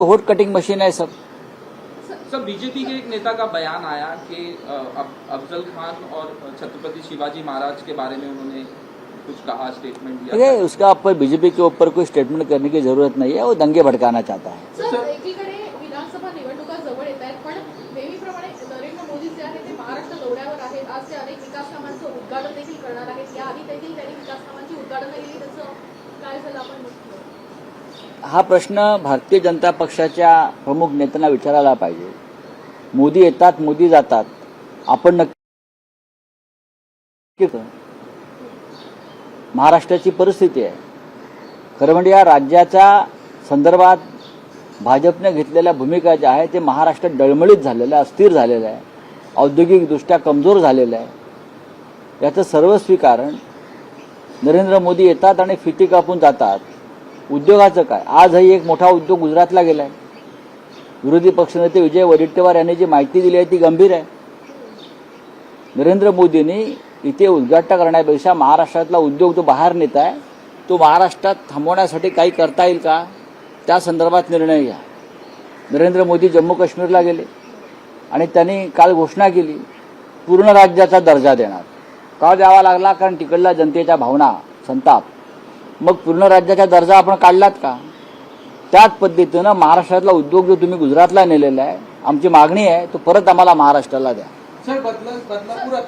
Vote cutting machine है सब। Sir BJP के एक नेता का बयान आया कि अफजल खान और छत्रपति शिवाजी महाराज के बारे में उन्होंने कुछ कहा स्टेटमेंट दिया देखिए उसका ऊपर बीजेपी के ऊपर कोई स्टेटमेंट करने की ज़रूरत नहीं है वो दंगे भड़काना चाहता है। सर एकीकडे विधानसभा निवडणुका जवळ येत आहेत पण नेहमीप्रमाणे नरेंद्र मोदी जे आहेत ते महाराष्ट्र दौऱ्यावर आहेत. आज ते अनेक विकास कामांचं उद्घाटन देखील करणार आहेत. याआधी देखील त्यांनी विकास कामांची उद्घाटनं केली. त्याचं काय झालं आपण. हा प्रश्न भारतीय जनता पक्षाच्या प्रमुख नेत्यांना विचारायला पाहिजे. मोदी येतात मोदी जातात. आपण नक्की महाराष्ट्राची परिस्थिती आहे. खरं म्हणजे या राज्याच्या संदर्भात भाजपने घेतलेल्या भूमिका ज्या आहे ते महाराष्ट्र डळमळीत झालेलं आहे अस्थिर झालेलं आहे. औद्योगिकदृष्ट्या कमजोर झालेलं आहे. याचं सर्व स्वीकारण नरेंद्र मोदी येतात आणि फिती कापून जातात. उद्योगाचं काय? आजही एक मोठा उद्योग गुजरातला गेलाय. विरोधी पक्षनेते विजय वडेट्टीवार यांनी जी माहिती दिली आहे ती गंभीर आहे. नरेंद्र मोदींनी इथे उद्घाटन करण्यापेक्षा महाराष्ट्रातला उद्योग जो बाहेर नेत आहे तो महाराष्ट्रात थांबवण्यासाठी काही करता येईल का? त्या संदर्भात निर्णय घ्या. नरेंद्र मोदी जम्मू काश्मीरला गेले आणि त्यांनी काल घोषणा केली पूर्ण राज्याचा दर्जा देणार. का द्यावा लागला? कारण तिकडल्या जनतेच्या भावना संताप. मग पूर्ण राज्याचा दर्जा आपण काढलात का? त्याच पद्धतीनं महाराष्ट्रातला उद्योग जो तुम्ही गुजरातला नेलेला आहे आमची मागणी आहे तो परत आम्हाला महाराष्ट्राला द्या. सर बदला बदलापूर